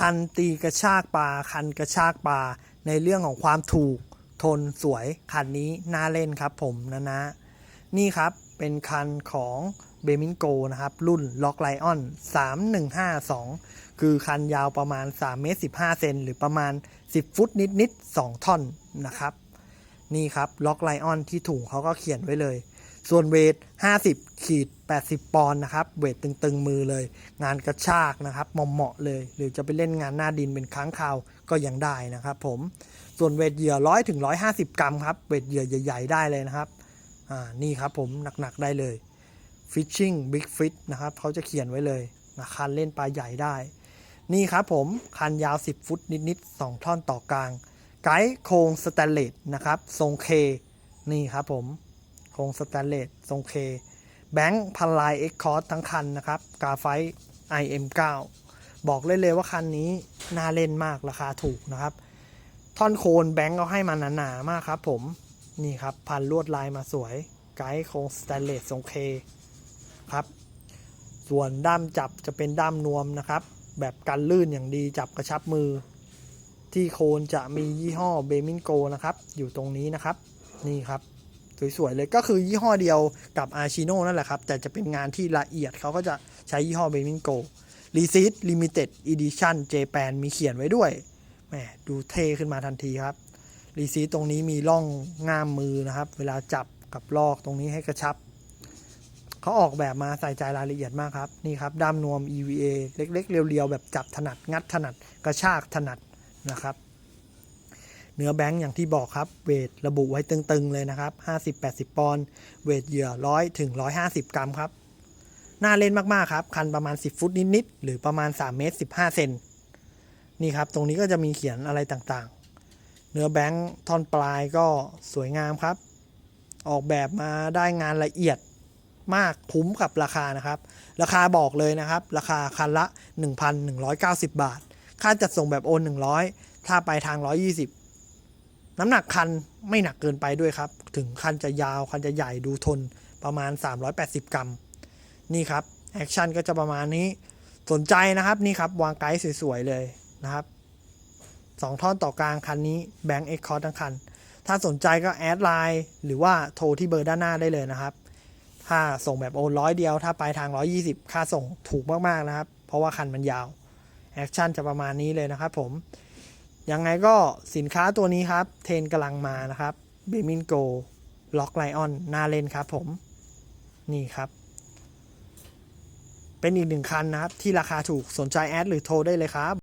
คันตีกระชากปลาคันกระชากปลาในเรื่องของความถูกทนสวยคันนี้น่าเล่นครับผมนะนะ นี่ครับเป็นคันของเบมิงโกนะครับ รุ่นล็อกไลออน3152 คือคันยาวประมาณ3เมตร15 เซนหรือประมาณ 10 ฟุตนิดๆ2ท่อนนะครับ นี่ครับล็อกไลออนที่ถุงเขาก็เขียนไว้เลย ส่วนเวท 50 ขีด 80 ปอนด์นะครับ เวทตึงๆมือเลย งานกระชากนะครับเหมาะๆเลย หรือจะไปเล่นงานหน้าดินเป็นค้างคาวก็ยังได้นะครับผม ส่วนเวทเหยื่อ 100ถึง150 กรัมครับ เวทเหยื่อใหญ่ ๆ ได้เลยนะครับ อ่า นี่ครับผมหนักๆได้เลย Fishing Big Fish นะครับเขาจะเขียนไว้เลยนะคันเล่นปลาใหญ่ได้ นี่ครับผม คันยาว 10 ฟุตนิดๆ 2 ท่อนต่อกลาง ไกด์โครงสแตนเลสนะครับ ทรงเค นี่ครับผม รงสแตนเลสทรงเคแบงค์พันลายเอ็กคอร์ทั้งคันนะครับ กาไฟ IM9 บอกเลยเลยว่าคันนี้น่าเล่นมากราคาถูกนะครับ ท่อนโคนแบงค์เขาให้มาหนาๆมากครับผม นี่ครับ พันลวดลายมาสวย ไกด์โครงสแตนเลสทรงเคครับ ส่วนด้ามจับจะเป็นด้ามนวมนะครับ แบบกันลื่นอย่างดีจับกระชับมือ ที่โคนจะมียี่ห้อเบมิ g โกนะครับ อยู่ตรงนี้นะครับ นี่ครับ สวยๆเลยก็คือยี่ห้อเดียวกับอาชิโนนั่นแหละครับ แต่จะเป็นงานที่ละเอียดเขาก็จะใช้ยี่ห้อเบมิ g โก r e c e i p t Limited Edition Japan มีเขียนไว้ด้วยแหมดูเท่ขึ้นมาทันทีครับรีซีตรงนี้มีร่องง่ามมือนะครับ เวลาจับกับลอกตรงนี้ให้กระชับ เขาออกแบบมาใส่ใจรายละเอียดมากครับ นี่ครับด้ามนวม EVA เล็กๆ เรียวๆ แบบจับถนัดงัดถนัดกระชากถนัดนะครับ เนื้อแบงค์อย่างที่บอกครับ เวทระบุไว้ตึงๆเลยนะครับ 50-80 ปอนด์ เวทเหยื่อ 100ถึง150 กรัมครับ น่าเล่นมากๆครับ คันประมาณ 10 ฟุตนิดๆ หรือประมาณ 3 เมตร 15 เซน นี่ครับ ตรงนี้ก็จะมีเขียนอะไรต่างๆ เนื้อแบงค์ท่อนปลายก็สวยงามครับ ออกแบบมาได้งานละเอียดมากคุ้มกับราคานะครับ ราคาบอกเลยนะครับ ราคาคันละ 1,190 บาท ค่าจัดส่งแบบโอน 100 ถ้าไปทาง 120 น้ำหนักคันไม่หนักเกินไปด้วยครับ ถึงคันจะยาวคันจะใหญ่ดูทนประมาณ 380 กรัม นี่ครับแอคชั่นก็จะประมาณนี้สนใจนะครับนี่ครับ วางไกด์สวยๆเลยนะครับสองท่อนต่อกลางคันนี้แบงค์เอ็กคอร์ทั้งคัน ถ้าสนใจก็แอดไลน์หรือว่าโทรที่เบอร์ด้านหน้าได้เลยนะครับ ถ้าส่งแบบโอนร้อยเดียว ถ้าไปทาง 120 ค่าส่งถูกมากๆนะครับ เพราะว่าคันมันยาวแอคชั่นจะประมาณนี้เลยนะครับผม ยังไงก็สินค้าตัวนี้ครับ เทนกำลังมานะครับเบมินโกล็อกไลออนน่าเลนครับผม นี่ครับ เป็นอีกหนึ่งคันนะครับ ที่ราคาถูกสนใจแอดหรือโทรได้เลยครับ